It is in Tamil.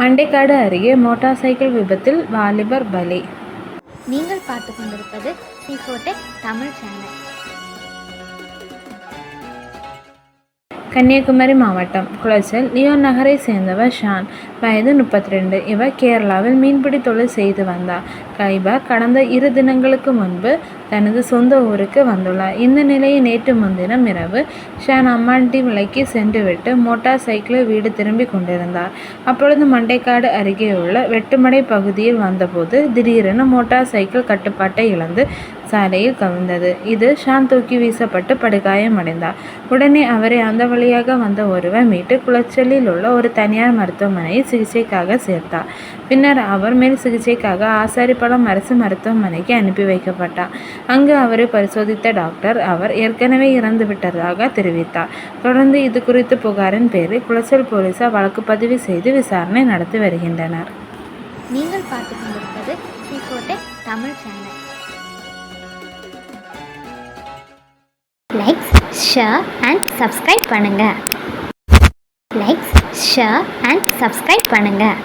மண்டைக்காடு அருகே மோட்டார் சைக்கிள் விபத்தில் வாலிபர் பலி. நீங்கள் பார்த்து கொண்டிருப்பது சிஃபோடெக் தமிழ் சேனல். கன்னியாகுமரி மாவட்டம் குளச்சல் லியோன் நகரை சேர்ந்தவர் ஷான். வயது முப்பத்தி ரெண்டு இவர் கேரளாவில் மீன்பிடி தொழில் செய்து வந்தார். கைபர் கடந்த இரு தினங்களுக்கு முன்பு தனது சொந்த ஊருக்கு வந்துள்ளார். இந்த நிலையில் நேற்று முன்தினம் இரவு ஷான் அம்மாண்டி விலைக்கு சென்றுவிட்டு மோட்டார் சைக்கிளில் வீடு திரும்பி கொண்டிருந்தார். அப்பொழுது மண்டைக்காடு அருகே உள்ள வெட்டுமடை பகுதியில் வந்தபோது திடீரென மோட்டார் சைக்கிள் கட்டுப்பாட்டை இழந்து சாலையில் கவிழ்ந்தது. இது ஷான் தூக்கி வீசப்பட்டு படுகாயமடைந்தார். உடனே அவரை அந்த வழியாக வந்த ஒருவர் மீட்டு குளச்சலில் உள்ள ஒரு தனியார் மருத்துவமனையில் சிகிச்சைக்காக சேர்த்தார். பின்னர் அவர் மேல் சிகிச்சைக்காக ஆசாரிப்பள்ளம் அரசு மருத்துவமனைக்கு அனுப்பி வைக்கப்பட்டார். அங்கு அவரை பரிசோதித்த டாக்டர் அவர் ஏற்கனவே இறந்து விட்டதாக தெரிவித்தார். தொடர்ந்து இது குறித்து புகாரின் பேரில் குளச்சல் போலீசார் வழக்கு பதிவு செய்து விசாரணை நடத்தி வருகின்றனர். நீங்கள் பார்த்து கொண்டிருப்பது Tamil channel. Likes share and subscribe பண்ணுங்கள் லைக்ஸ் ஷேர் அண்ட் சப்ஸ்கிரைப் பண்ணுங்கள்